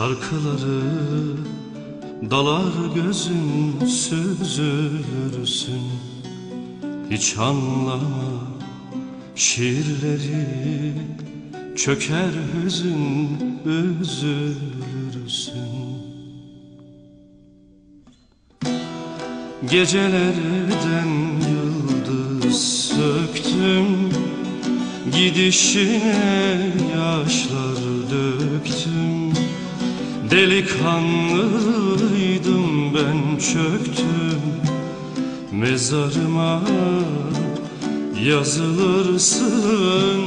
Şarkıları dalar gözün süzülürsün. Hiç anlama şiirleri Çöker hüzün üzülürsün. Gecelerden yıldız söktüm Gidişine yaşlar döktüm Delikanlıydım ben çöktüm. Mezarıma yazılırsın.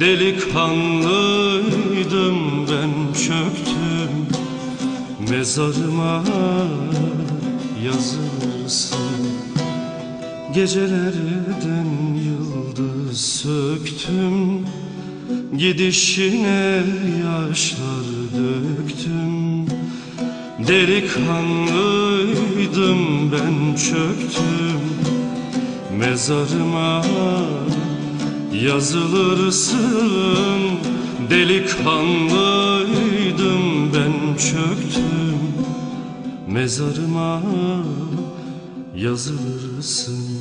Delikanlıydım ben çöktüm. Mezarıma yazılırsın. Gecelerden yıldız söktüm Gidişine yaşlar döktüm. Delikanlıydım ben çöktüm. Mezarıma yazılırsın Delikanlıydım ben çöktüm. Mezarıma yazılırsın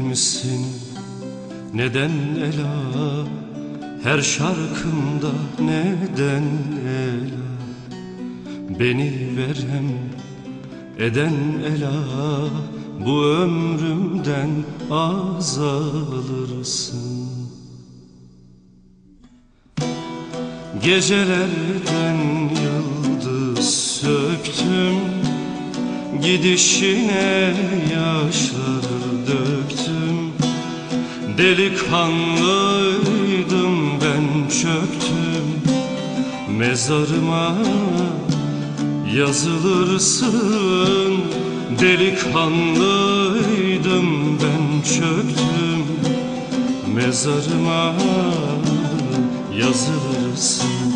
misin neden ela? Her şarkımda neden ela? Beni verem eden ela. Bu ömrümden azalırsın Gecelerden yıldız söktüm. Gidişine yaşlar döktüm Delikanlıydım ben çöktüm Mezarıma. Yazılırsın Delikanlıydım ben çöktüm Mezarıma. Yazılırsın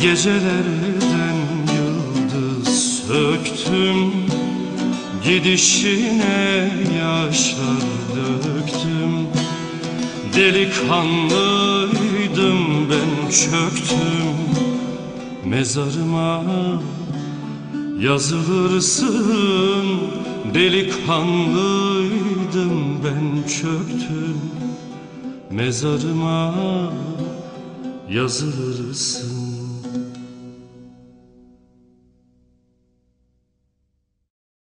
Gecelerden yıldız söktüm Gidişine yaşlar döktüm. Delikanlıydım ben çöktüm. Mezarıma yazılırsın. Delikanlıydım ben çöktüm. Mezarıma yazılırsın